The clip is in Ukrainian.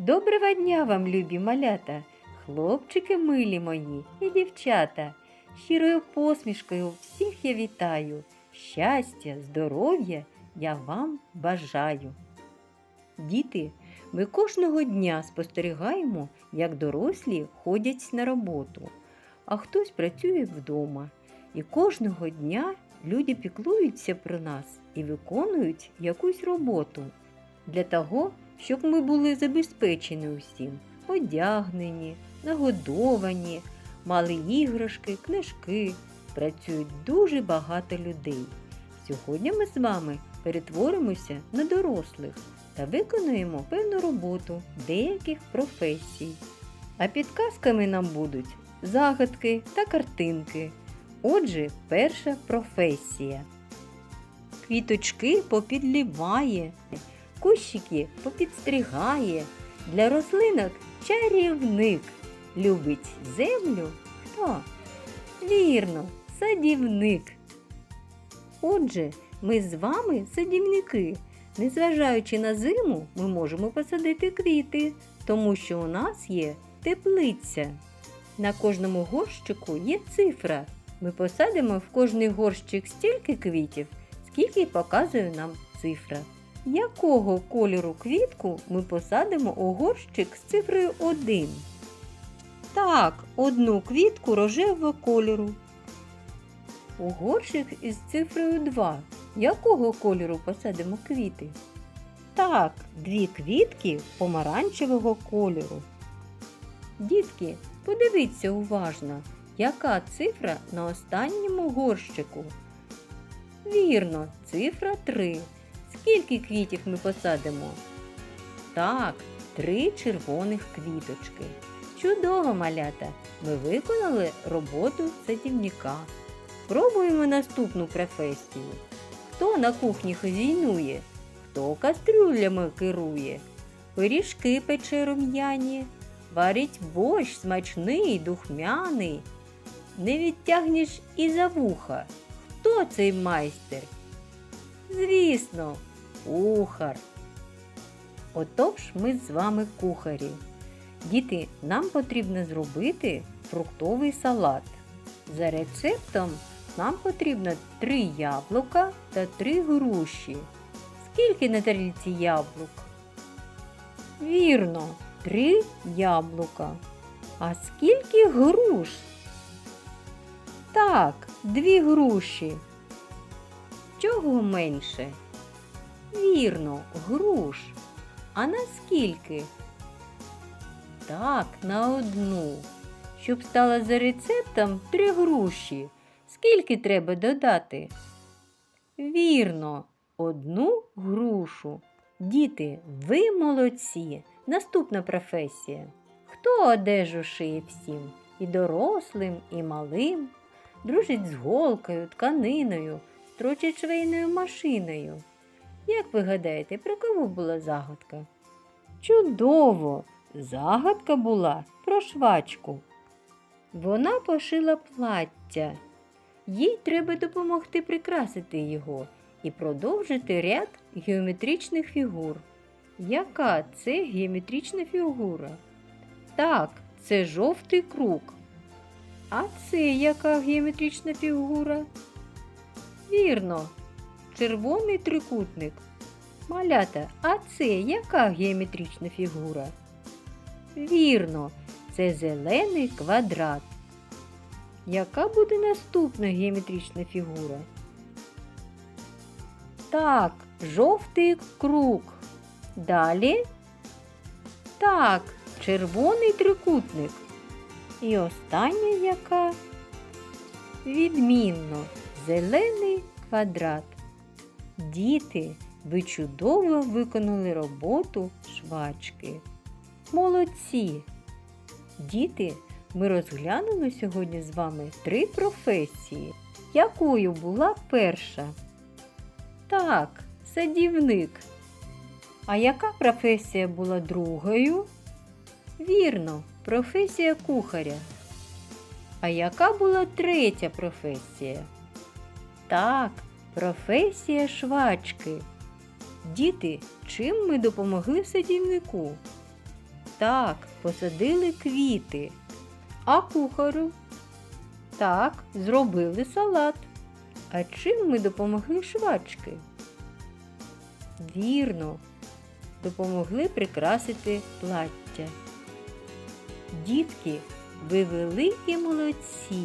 Доброго дня вам, любі малята, хлопчики милі мої і дівчата. Щирою посмішкою всіх я вітаю. Щастя, здоров'я я вам бажаю. Діти, ми кожного дня спостерігаємо, як дорослі ходять на роботу, а хтось працює вдома. І кожного дня люди піклуються про нас і виконують якусь роботу для того, щоб ми були забезпечені усім, одягнені, нагодовані, мали іграшки, книжки. Працюють дуже багато людей. Сьогодні ми з вами перетворимося на дорослих та виконуємо певну роботу деяких професій. А підказками нам будуть загадки та картинки. Отже, перша професія. Квіточки попідліває, кущики попідстригає, для рослинок чарівник. Любить землю хто? Вірно, садівник. Отже, ми з вами садівники. Незважаючи на зиму, ми можемо посадити квіти, тому що у нас є теплиця. На кожному горщику є цифра. Ми посадимо в кожний горщик стільки квітів, скільки показує нам цифра. Якого кольору квітку ми посадимо у горщик з цифрою 1? Так, одну квітку рожевого кольору. У горщик із цифрою 2. Якого кольору посадимо квіти? Так, дві квітки помаранчевого кольору. Дітки, подивіться уважно, яка цифра на останньому горщику. Вірно, цифра 3. Скільки квітів ми посадимо? Так, три червоних квіточки. Чудово, малята! Ми виконали роботу садівника. Пробуємо наступну професію. Хто на кухні хазяйнує, хто кастрюлями керує, пиріжки пече рум'яні, варить борщ смачний, духмяний. Не відтягнеш і за вуха. Хто цей майстер? Звісно, кухар. Отож ми з вами кухарі. Діти, нам потрібно зробити фруктовий салат. За рецептом нам потрібно 3 яблука та 3 груші. Скільки на тарілці яблук? Вірно, 3 яблука. А скільки груш? Так, 2 груші. Чого менше? Вірно, груш. А на скільки? Так, на одну. Щоб стало за рецептом три груші. Скільки треба додати? Вірно, одну грушу. Діти, ви молодці. Наступна професія. Хто одежу шиє всім? І дорослим, і малим. Дружить з голкою, тканиною, строчить швейною машиною. Як ви гадаєте, про кого була загадка? Чудово! Загадка була про швачку. Вона пошила плаття. Їй треба допомогти прикрасити його і продовжити ряд геометричних фігур. Яка це геометрична фігура? Так, це жовтий круг. А це яка геометрична фігура? Вірно, червоний трикутник. Малята, а це яка геометрична фігура? Вірно, це зелений квадрат. Яка буде наступна геометрична фігура? Так, жовтий круг. Далі. Так, червоний трикутник. І остання яка? Відмінно, зелений квадрат. Діти, ви чудово виконали роботу швачки. Молодці! Діти, ми розглянули сьогодні з вами три професії. Якою була перша? Так, садівник. А яка професія була другою? Вірно, професія кухаря. А яка була третя професія? Так, професія швачки. Діти, чим ми допомогли садівнику? Так, посадили квіти. А кухарю? Так, зробили салат. А чим ми допомогли швачки? Вірно, допомогли прикрасити плаття. Дітки, ви великі молодці.